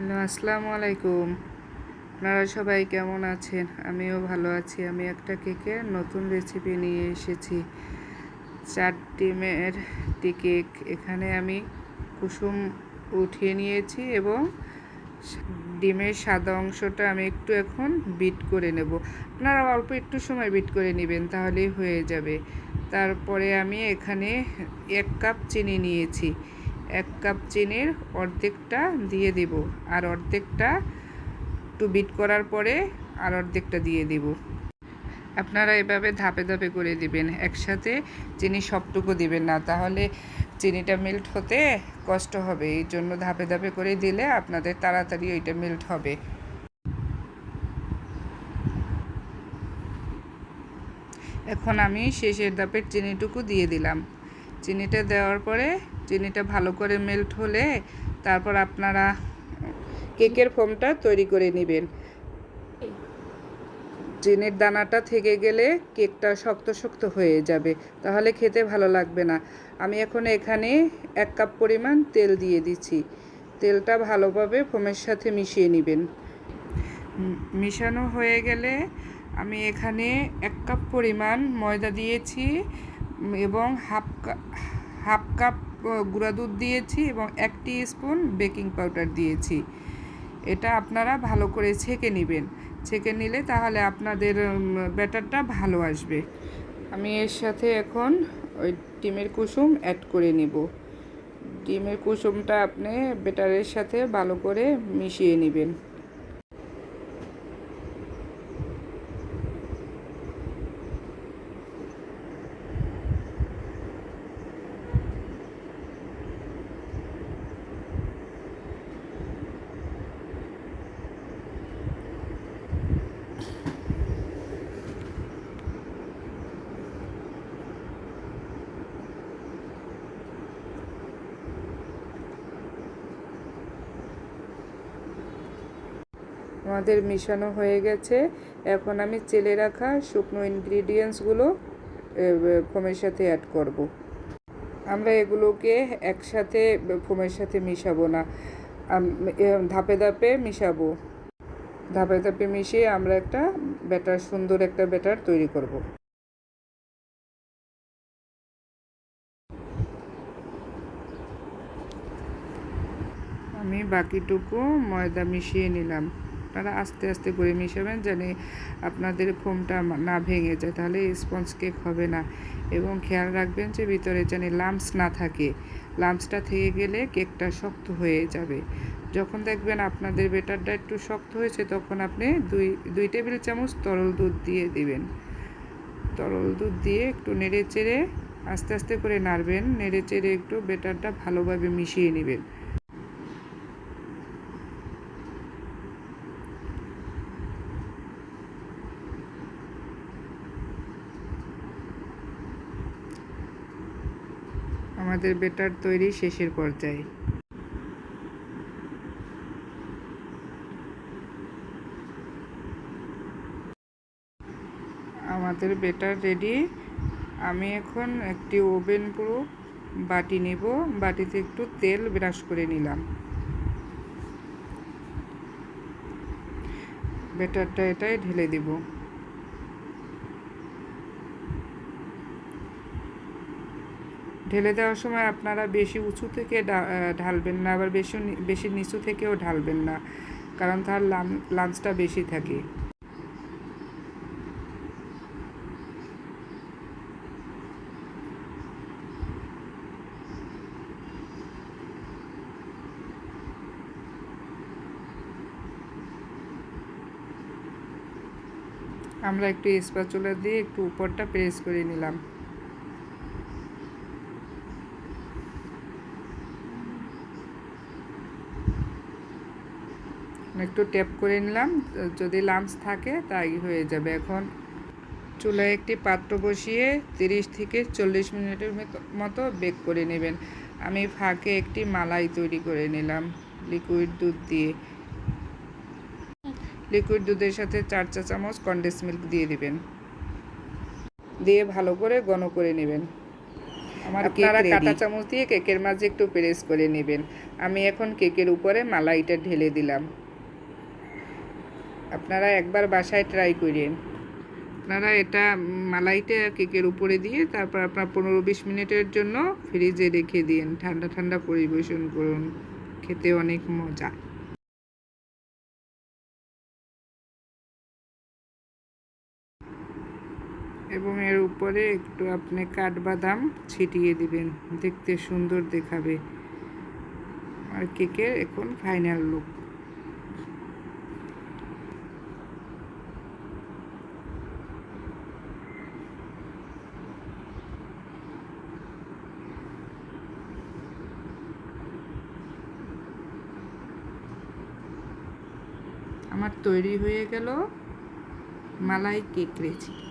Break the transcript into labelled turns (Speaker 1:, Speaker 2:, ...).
Speaker 1: Hello, আসসালামু আলাইকুম। আপনারা সবাই কেমন আছেন? আমিও ভালো আছি। আমি একটা কেকের নতুন রেসিপি নিয়ে এসেছি। চার ডিমের টি কেক। এখানে আমি কুসুম উঠিয়ে নিয়েছি এবং ডিমের সাদা অংশটা আমি একটু এখন বিট করে নেব। আপনারা অল্প একটু সময় বিট করে নেবেন, তাহলেই হয়ে যাবে। তারপরে আমি এখানে এক কাপ চিনি নিয়েছি। এক কাপ চিনির অর্ধেকটা দিয়ে দেব আর অর্ধেকটা একটু বিট করার পরে আর অর্ধেকটা দিয়ে দেব। আপনারা এভাবে ধাপে ধাপে করে দিবেন, একসাথে চিনি সবটুকু দিবেন না। তাহলে চিনিটা মেল্ট হতে কষ্ট হবে, এই জন্য ধাপে ধাপে করে দিলে আপনাদের তাড়াতাড়ি ওইটা মেল্ট হবে। এখন আমি শেষের ধাপের চিনিটুকু দিয়ে দিলাম। চিনিটা দেওয়ার পরে চিনিটা ভালো করে মেল্ট হলে তারপর আপনারা কেকের ফোমটা তৈরি করে নেবেন। চিনির দানাটা থেকে গেলে কেকটা শক্ত শক্ত হয়ে যাবে, তাহলে খেতে ভালো লাগবে না। আমি এখন এখানে এক কাপ পরিমাণ তেল দিয়ে দিচ্ছি। তেলটা ভালোভাবে ফোমের সাথে মিশিয়ে নেবেন। মিশানো হয়ে গেলে আমি এখানে এক কাপ পরিমাণ ময়দা দিয়েছি এবং হাফ কাপ হাফ কাপ গুঁড়া দুধ দিয়েছি এবং এক স্পুন বেকিং পাউডার দিয়েছি। এটা আপনারা ভালো করে ছেঁকে নেবেন। ছেঁকে নিলে তাহলে আপনাদের ব্যাটারটা ভালো আসবে। আমি এর সাথে এখন ওই ডিমের কুসুম অ্যাড করে নেব। ডিমের কুসুমটা আপনি ব্যাটারের সাথে ভালো করে মিশিয়ে নেবেন। আমাদের মিশানো হয়ে গেছে এখন আমি চেলে রাখা শুকনো ইনগ্রিডিয়েন্টসগুলো ফোমের সাথে অ্যাড করব। আমরা এগুলোকে একসাথে ফোমের সাথে মিশাবো না ধাপে ধাপে মিশাবো ধাপে ধাপে মিশিয়ে আমরা একটা ব্যাটার, সুন্দর একটা ব্যাটার তৈরি করব। আমি বাকিটুকু ময়দা মিশিয়ে নিলাম আপনারা আস্তে আস্তে করে মিশাবেন যেন আপনাদের ফোমটা না ভেঙে যায়। তাহলে স্পঞ্জ কেক হবে না। এবং খেয়াল রাখবেন যে ভিতরে যেন লাম্পস না থাকে। লাম্পসটা থেকে গেলে কেকটা শক্ত হয়ে যাবে। যখন দেখবেন আপনাদের বেটারটা একটু শক্ত হয়েছে, তখন আপনি দুই দুই টেবিল চামচ তরল দুধ দিয়ে দিবেন। তরল দুধ দিয়ে একটু নেড়ে চেড়ে আস্তে আস্তে করে নাড়বেন। নেড়ে চেড়ে একটু বেটারটা ভালোভাবে মিশিয়ে নেবেন। আমাদের বেটার তৈরি শেষের পর্যায়ে। আমাদের বেটার রেডি। আমি এখন একটি ওভেন পুরো বাটি নেব। বাটিতে একটু তেল ব্রাশ করে নিলাম। বেটারটা এটাই ঢেলে দেবো। ঢেলে দেওয়ার সময় আপনারা বেশি উঁচু থেকে ঢালবেন না, আবার বেশি বেশি নিচু থেকেও ঢালবেন না, কারণ তার লাঞ্চটা বেশি থাকে। আমরা একটু স্পাচুলা দিয়ে একটু উপরটা প্রেস করে নিলাম। একটু ট্যাপ করে নিলাম। যদি লামস থাকে তাই হয়ে যাবে। এখন চুলায় একটি পাত্র বসিয়ে তিরিশ থেকে চল্লিশ মিনিটের মতো বেক করে নেবেন। আমি ফাঁকে একটি মালাই তৈরি করে নিলাম লিকুইড দুধ দিয়ে। লিকুইড দুধের সাথে চার চা চামচ কন্ডেন্স মিল্ক দিয়ে দিবেন। দিয়ে ভালো করে ঘন করে নেবেন। আমার আপনারা। কাঁটা চামচ দিয়ে কেকের মাঝে একটু প্রেস করে নেবেন। আমি এখন কেকের উপরে মালাইটা ঢেলে দিলাম। আপনারা একবার বাসায় ট্রাই করেন আপনারা এটা মালাইটা কেকের উপরে দিয়ে তারপর আপনার পনেরো বিশ মিনিটের জন্য ফ্রিজে রেখে দিন। ঠান্ডা ঠান্ডা পরিবেশন করুন। খেতে অনেক মজা। এবং এর উপরে একটু আপনি কাঠবাদাম ছিটিয়ে দিবেন। দেখতে সুন্দর দেখাবে। আর কেকের এখন ফাইনাল লুক আমার তৈরি হয়ে গেল মালাই কেক রেসিপি